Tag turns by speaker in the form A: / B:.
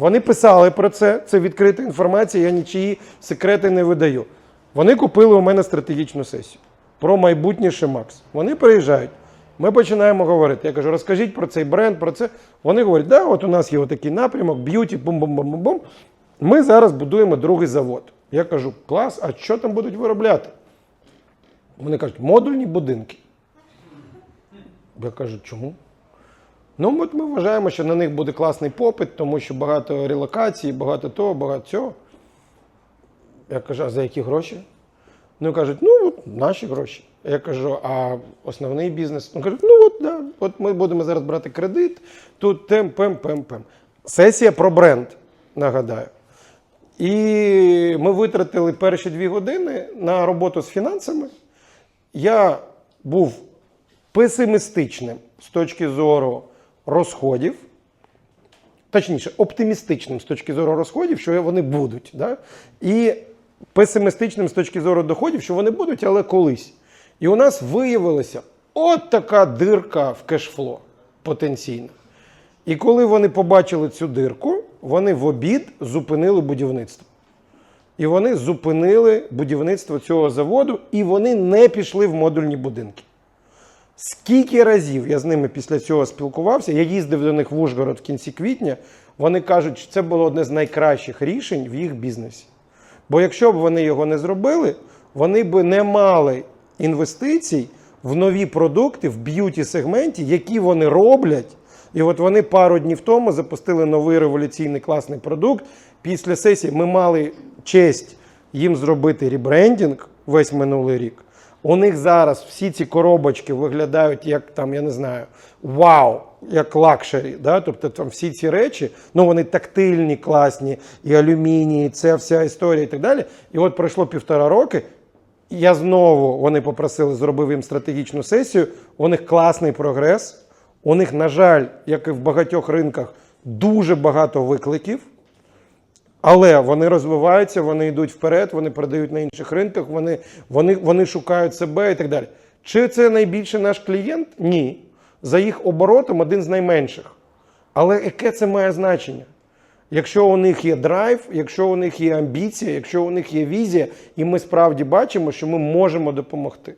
A: Вони писали про це, це відкрита інформація, я нічиї секрети не видаю. Вони купили у мене стратегічну сесію про майбутнє Шимакс. Вони приїжджають. Ми починаємо говорити. Я кажу, розкажіть про цей бренд, про це. Вони говорять, да, от у нас є отакий напрямок, б'юті, бум-бум-бум-бум. Ми зараз будуємо другий завод. Я кажу, клас, а що там будуть виробляти? Вони кажуть, модульні будинки. Я кажу, чому? Ну, от ми вважаємо, що на них буде класний попит, тому що багато релокацій, багато того, багато цього. Я кажу, а за які гроші? Ну кажуть, ну от наші гроші. Я кажу, а основний бізнес? Ну кажуть, ну от, да, от ми будемо зараз брати кредит, тут тем, пем, пем, пем. Сесія про бренд, нагадаю. І ми витратили перші дві години на роботу з фінансами. Я був песимістичним з точки зору розходів, точніше, оптимістичним з точки зору розходів, що вони будуть. Да? І песимістичним з точки зору доходів, що вони будуть, але колись. І у нас виявилася от така дирка в кешфло потенційна. І коли вони побачили цю дирку, вони в обід зупинили будівництво. І вони зупинили будівництво цього заводу, і вони не пішли в модульні будинки. Скільки разів я з ними після цього спілкувався, я їздив до них в Ужгород в кінці квітня. Вони кажуть, що це було одне з найкращих рішень в їх бізнесі. Бо якщо б вони його не зробили, вони б не мали інвестицій в нові продукти в б'юті сегменті, які вони роблять. І от вони пару днів тому запустили новий революційний класний продукт. Після сесії ми мали честь їм зробити ребрендінг весь минулий рік. У них зараз всі ці коробочки виглядають як там, я не знаю, вау, як лакшері. Да? Тобто там всі ці речі, ну вони тактильні, класні, і алюміній, і це вся історія і так далі. І от пройшло півтора роки. Я знову вони попросили, зробив їм стратегічну сесію. У них класний прогрес. У них, на жаль, як і в багатьох ринках, дуже багато викликів. Але вони розвиваються, вони йдуть вперед, вони продають на інших ринках, вони, вони, вони шукають себе і так далі. Чи це найбільший наш клієнт? Ні. За їх оборотом один з найменших. Але яке це має значення? Якщо у них є драйв, якщо у них є амбіція, якщо у них є візія, і ми справді бачимо, що ми можемо допомогти.